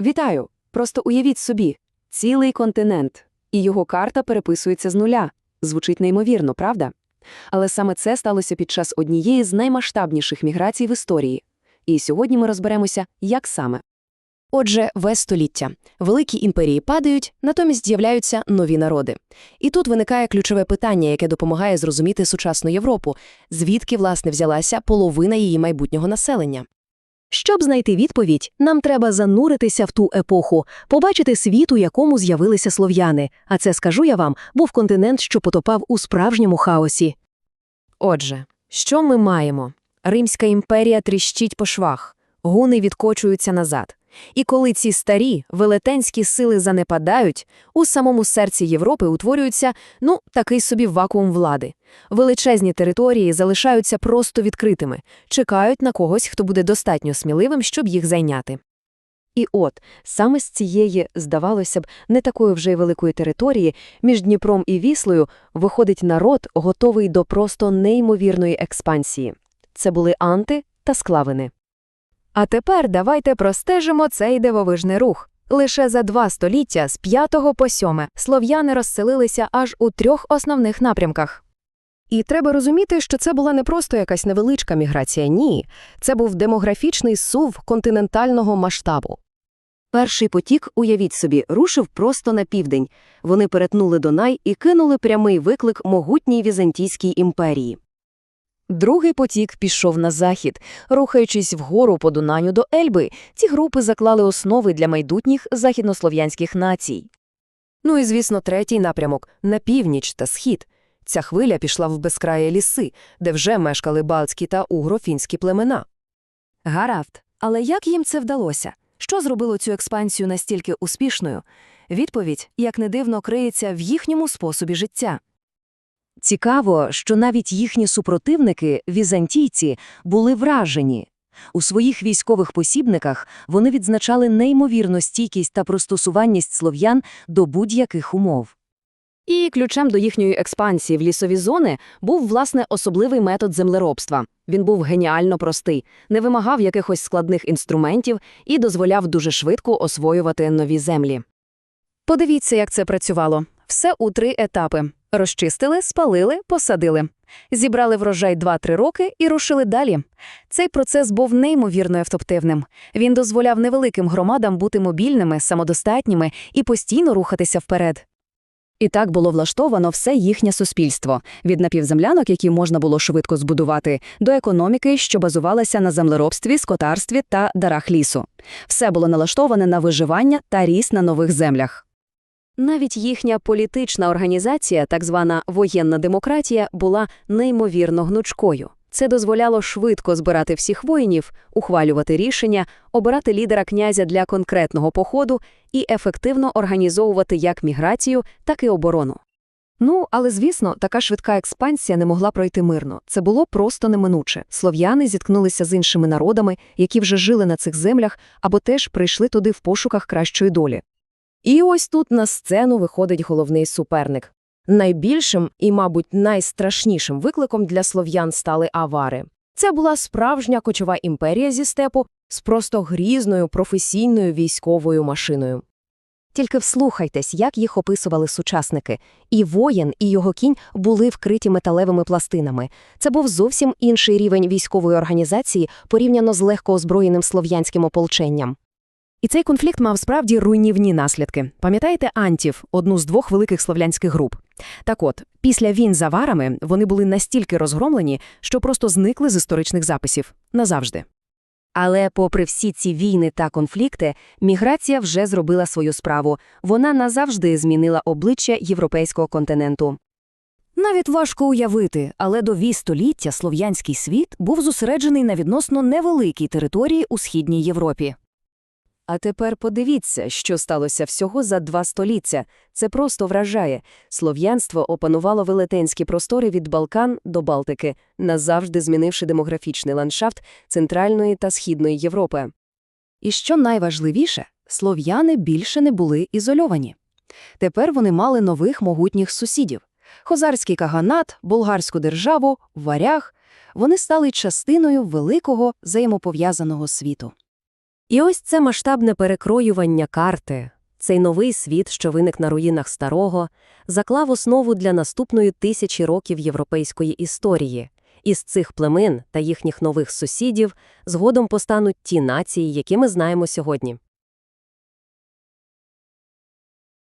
Вітаю! Просто уявіть собі, цілий континент, і його карта переписується з нуля. Звучить неймовірно, правда? Але саме це сталося під час однієї з наймасштабніших міграцій в історії. І сьогодні ми розберемося, як саме. Отже, весь століття. Великі імперії падають, натомість з'являються нові народи. І тут виникає ключове питання, яке допомагає зрозуміти сучасну Європу, звідки, власне, взялася половина її майбутнього населення. Щоб знайти відповідь, нам треба зануритися в ту епоху, побачити світ, у якому з'явилися слов'яни. А це, скажу я вам, був континент, що потопав у справжньому хаосі. Отже, що ми маємо? Римська імперія тріщить по швах, гуни відкочуються назад. І коли ці старі, велетенські сили занепадають, у самому серці Європи утворюється, ну, такий собі вакуум влади. Величезні території залишаються просто відкритими, чекають на когось, хто буде достатньо сміливим, щоб їх зайняти. І от, саме з цієї, здавалося б, не такої вже й великої території, між Дніпром і Віслою виходить народ, готовий до просто неймовірної експансії. Це були анти та склавини. А тепер давайте простежимо цей дивовижний рух. Лише за два століття з 5 по 7 слов'яни розселилися аж у трьох основних напрямках. І треба розуміти, що це була не просто якась невеличка міграція, ні. Це був демографічний сув континентального масштабу. Перший потік, уявіть собі, рушив просто на південь. Вони перетнули Дунай і кинули прямий виклик могутній Візантійській імперії. Другий потік пішов на захід, рухаючись вгору по Дунаню до Ельби. Ці групи заклали основи для майбутніх західнослов'янських націй. Ну і, звісно, третій напрямок на північ та схід. Ця хвиля пішла в безкраї ліси, де вже мешкали балтські та угрофінські племена. Гаразд, але як їм це вдалося? Що зробило цю експансію настільки успішною? Відповідь, як не дивно, криється в їхньому способі життя. Цікаво, що навіть їхні супротивники, візантійці, були вражені. У своїх військових посібниках вони відзначали неймовірну стійкість та пристосуванність слов'ян до будь-яких умов. І ключем до їхньої експансії в лісові зони був, власне, особливий метод землеробства. Він був геніально простий, не вимагав якихось складних інструментів і дозволяв дуже швидко освоювати нові землі. Подивіться, як це працювало. Все у три етапи. Розчистили, спалили, посадили. Зібрали врожай 2-3 роки і рушили далі. Цей процес був неймовірно ефективним. Він дозволяв невеликим громадам бути мобільними, самодостатніми і постійно рухатися вперед. І так було влаштовано все їхнє суспільство від напівземлянок, які можна було швидко збудувати, до економіки, що базувалася на землеробстві, скотарстві та дарах лісу. Все було налаштоване на виживання та ріст на нових землях. Навіть їхня політична організація, так звана воєнна демократія, була неймовірно гнучкою. Це дозволяло швидко збирати всіх воїнів, ухвалювати рішення, обирати лідера князя для конкретного походу і ефективно організовувати як міграцію, так і оборону. Ну, але звісно, така швидка експансія не могла пройти мирно. Це було просто неминуче. Слов'яни зіткнулися з іншими народами, які вже жили на цих землях або теж прийшли туди в пошуках кращої долі. І ось тут на сцену виходить головний суперник. Найбільшим і, мабуть, найстрашнішим викликом для слов'ян стали авари. Це була справжня кочова імперія зі степу з просто грізною професійною військовою машиною. Тільки вслухайтесь, як їх описували сучасники. І воїн, і його кінь були вкриті металевими пластинами. Це був зовсім інший рівень військової організації порівняно з легко озброєним слов'янським ополченням. І цей конфлікт мав справді руйнівні наслідки. Пам'ятаєте антів, одну з двох великих слов'янських груп? Так от, після війн з аварами вони були настільки розгромлені, що просто зникли з історичних записів назавжди. Але, попри всі ці війни та конфлікти, міграція вже зробила свою справу. Вона назавжди змінила обличчя європейського континенту. Навіть важко уявити, але до вій століття слов'янський світ був зосереджений на відносно невеликій території у східній Європі. А тепер подивіться, що сталося всього за два століття. Це просто вражає. Слов'янство опанувало велетенські простори від Балкан до Балтики, назавжди змінивши демографічний ландшафт Центральної та Східної Європи. І що найважливіше, слов'яни більше не були ізольовані. Тепер вони мали нових могутніх сусідів. Хозарський каганат, болгарську державу, варяг – вони стали частиною великого взаємопов'язаного світу. І ось це масштабне перекроювання карти, цей новий світ, що виник на руїнах старого, заклав основу для наступної тисячі років європейської історії. Із цих племен та їхніх нових сусідів згодом постануть ті нації, які ми знаємо сьогодні.